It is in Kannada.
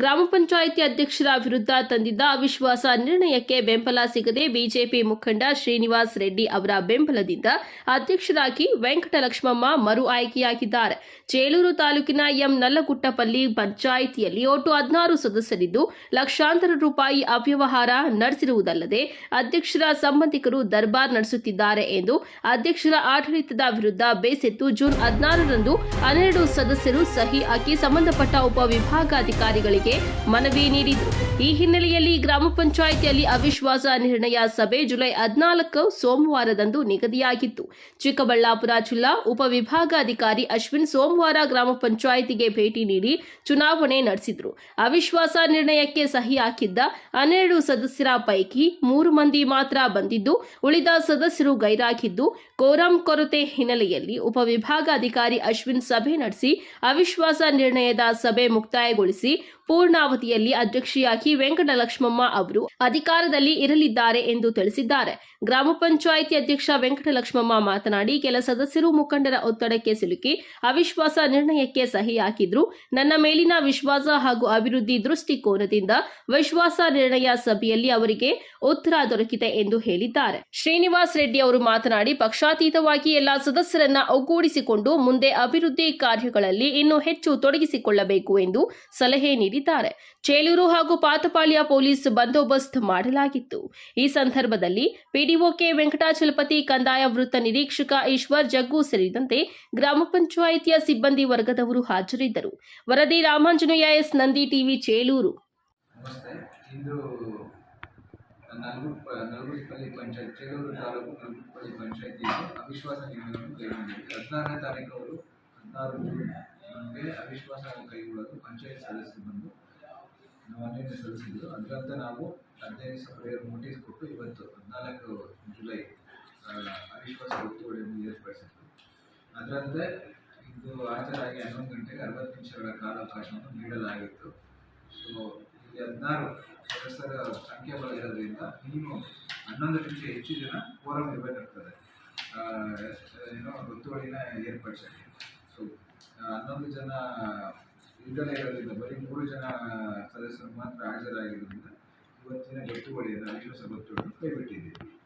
ಗ್ರಾಮ ಪಂಚಾಯಿತಿ ಅಧ್ಯಕ್ಷರ ವಿರುದ್ಧ ತಂದಿದ್ದ ಅವಿಶ್ವಾಸ ನಿರ್ಣಯಕ್ಕೆ ಬೆಂಬಲ ಸಿಗದೆ ಬಿಜೆಪಿ ಮುಖಂಡ ಶ್ರೀನಿವಾಸ್ ರೆಡ್ಡಿ ಅವರ ಬೆಂಬಲದಿಂದ ಅಧ್ಯಕ್ಷರಾಗಿ ವೆಂಕಟಲಕ್ಷ್ಮಮ್ಮ ಮರು ಆಯ್ಕೆಯಾಗಿದ್ದಾರೆ. ಚೇಳೂರು ತಾಲೂಕಿನ ಎಂ ನಲ್ಲಗುಟ್ಟಪಲ್ಲಿ ಪಂಚಾಯಿತಿಯಲ್ಲಿ ಒಟ್ಟು ಹದಿನಾರು ಸದಸ್ಯರಿದ್ದು, ಲಕ್ಷಾಂತರ ರೂಪಾಯಿ ಅವ್ಯವಹಾರ ನಡೆಸಿರುವುದಲ್ಲದೆ ಅಧ್ಯಕ್ಷರ ಸಂಬಂಧಿಕರು ದರ್ಬಾರ್ ನಡೆಸುತ್ತಿದ್ದಾರೆ ಎಂದು ಅಧ್ಯಕ್ಷರ ಆಡಳಿತದ ವಿರುದ್ಧ ಬೇಸೆತ್ತು ಜೂನ್ ಹದಿನಾರರಂದು ಹನ್ನೆರಡು ಸದಸ್ಯರು ಸಹಿ ಹಾಕಿ ಸಂಬಂಧಪಟ್ಟ ಉಪವಿಭಾಗಾಧಿಕಾರಿಗಳಿಗೆ ಮನವಿ ನೀಡಿದ್ರು. ಈ ಹಿನ್ನೆಲೆಯಲ್ಲಿ ಗ್ರಾಮ ಪಂಚಾಯಿತಿಯಲ್ಲಿ ಅವಿಶ್ವಾಸ ನಿರ್ಣಯ ಸಭೆ ಜುಲೈ ಹದಿನಾಲ್ಕು ಸೋಮವಾರದಂದು ನಿಗದಿಯಾಗಿತ್ತು. ಚಿಕ್ಕಬಳ್ಳಾಪುರ ಜಿಲ್ಲಾ ಉಪವಿಭಾಗಾಧಿಕಾರಿ ಅಶ್ವಿನ್ ಸೋಮವಾರ ಗ್ರಾಮ ಪಂಚಾಯಿತಿಗೆ ಭೇಟಿ ನೀಡಿ ಚುನಾವಣೆ ನಡೆಸಿದ್ರು. ಅವಿಶ್ವಾಸ ನಿರ್ಣಯಕ್ಕೆ ಸಹಿ ಹಾಕಿದ್ದ ಹನ್ನೆರಡು ಸದಸ್ಯರ ಪೈಕಿ ಮೂರು ಮಂದಿ ಮಾತ್ರ ಬಂದಿದ್ದು, ಉಳಿದ ಸದಸ್ಯರು ಗೈರಾಗಿದ್ದು, ಕೋರಂ ಕೊರತೆ ಹಿನ್ನೆಲೆಯಲ್ಲಿ ಉಪವಿಭಾಗಾಧಿಕಾರಿ ಅಶ್ವಿನ್ ಸಭೆ ನಡೆಸಿ ಅವಿಶ್ವಾಸ ನಿರ್ಣಯದ ಸಭೆ ಮುಕ್ತಾಯಗೊಳಿಸಿ ಪೂರ್ಣಾವಧಿಯಲ್ಲಿ ಅಧ್ಯಕ್ಷೆಯಾಗಿ ವೆಂಕಟಲಕ್ಷ್ಮಮ್ಮ ಅವರು ಅಧಿಕಾರದಲ್ಲಿ ಇರಲಿದ್ದಾರೆ ಎಂದು ತಿಳಿಸಿದ್ದಾರೆ. ಗ್ರಾಮ ಪಂಚಾಯಿತಿ ಅಧ್ಯಕ್ಷ ವೆಂಕಟಲಕ್ಷ್ಮಮ್ಮ ಮಾತನಾಡಿ, ಕೆಲ ಸದಸ್ಯರು ಮುಖಂಡರ ಒತ್ತಡಕ್ಕೆ ಸಿಲುಕಿ ಅವಿಶ್ವಾಸ ನಿರ್ಣಯಕ್ಕೆ ಸಹಿ ಹಾಕಿದ್ರು. ನನ್ನ ಮೇಲಿನ ವಿಶ್ವಾಸ ಹಾಗೂ ಅಭಿವೃದ್ಧಿ ದೃಷ್ಟಿಕೋನದಿಂದ ವಿಶ್ವಾಸ ನಿರ್ಣಯ ಸಭೆಯಲ್ಲಿ ಅವರಿಗೆ ಉತ್ತರ ದೊರಕಿದೆ ಎಂದು ಹೇಳಿದ್ದಾರೆ. ಶ್ರೀನಿವಾಸ್ ರೆಡ್ಡಿ ಅವರು ಮಾತನಾಡಿ, ಪಕ್ಷಾತೀತವಾಗಿ ಎಲ್ಲಾ ಸದಸ್ಯರನ್ನ ಒಗ್ಗೂಡಿಸಿಕೊಂಡು ಮುಂದೆ ಅಭಿವೃದ್ಧಿ ಕಾರ್ಯಗಳಲ್ಲಿ ಇನ್ನೂ ಹೆಚ್ಚು ತೊಡಗಿಸಿಕೊಳ್ಳಬೇಕು ಎಂದು ಸಲಹೆ ನೀಡಿದ್ದಾರೆ ಚೇಲೂರು ಹಾಗೂ ಪಾತಪಾಳ್ಯ ಪೊಲೀಸ್ ಬಂದೋಬಸ್ತ್ ಮಾಡಲಾಗಿತ್ತು. ಈ ಸಂದರ್ಭದಲ್ಲಿ ಪಿಡಿಒಕೆ ವೆಂಕಟಾಚಲಪತಿ, ಕಂದಾಯ ವೃತ್ತ ನಿರೀಕ್ಷಕ ಈಶ್ವರ್ ಜಗ್ಗು ಸೇರಿದಂತೆ ಗ್ರಾಮ ಪಂಚಾಯಿತಿಯ ಸಿಬ್ಬಂದಿ ವರ್ಗದವರು ಹಾಜರಿದ್ದರು. ವರದಿ ರಾಮಾಂಜನೇಯ ಎಸ್. ನಂದಿ ಟಿವಿ ಚೇಲೂರು ನಲ್ಗುಪ್ಪಳ್ಳಿ ಪಂಚಾಯತ್, ಚೇಳೂರು ತಾಲೂಕು ನಲ್ಗುಪ್ಪಳ್ಳಿ ಪಂಚಾಯತಿಯಲ್ಲಿ ಅವಿಶ್ವಾಸ ನಿರ್ಣಯವನ್ನು ಕೈಗೊಂಡಿದೆ. ಹದಿನಾರನೇ ತಾರೀಕು ಅವರು ಹದಿನಾರು ಅವಿಶ್ವಾಸ ಕೈಗೊಳ್ಳಲು ಪಂಚಾಯತ್ ಸದಸ್ಯರು ಮಾನ್ಯ ಸಲ್ಲಿಸಿದ್ದು ಅದರಂತೆ ನಾವು ಹದಿನೈದು ಸಭೆಯ ನೋಟಿಸ್ ಕೊಟ್ಟು ಇವತ್ತು ಹದಿನಾಲ್ಕು ಜುಲೈ ಅವಿಶ್ವಾಸ ಒತ್ತುವರಿಯನ್ನು ಏರ್ಪಡಿಸಿದ್ರು. ಅದರಂತೆ ಇಂದು ಹಾಜರಾಗಿ ಹನ್ನೊಂದು ಗಂಟೆಗೆ ಅರವತ್ತು ನಿಮಿಷಗಳ ಕಾಲಾವಕಾಶವನ್ನು ನೀಡಲಾಗಿತ್ತು. ಸೊ ಇಲ್ಲಿ ಹದಿನಾರು ಸದಸ್ಯರ ಸಂಖ್ಯೆ ಇರೋದ್ರಿಂದ ಮಿನಿಮಮ್ ಹನ್ನೊಂದಕ್ಕಿಂತ ಹೆಚ್ಚು ಜನ ಫೋರಂ ಇರಬೇಕಾಗ್ತದೆ. ಏನೋ ಗೊತ್ತುವಳಿನ ಏರ್ಪಡಿಸೋಕ್ಕೆ ಸೊ ಹನ್ನೊಂದು ಜನ ಇರೋದ್ರಿಂದ ಬರೀ ಮೂರು ಜನ ಸದಸ್ಯರು ಮಾತ್ರ ಹಾಜರಾಗಿರೋದ್ರಿಂದ ಇವತ್ತಿನ ಗೊತ್ತುವಳಿಯನ್ನು ಅವಿಶ್ವಾಸ ಗೊತ್ತುವಳಿಯನ್ನು ಕೈಬಿಟ್ಟಿದ್ದೀವಿ.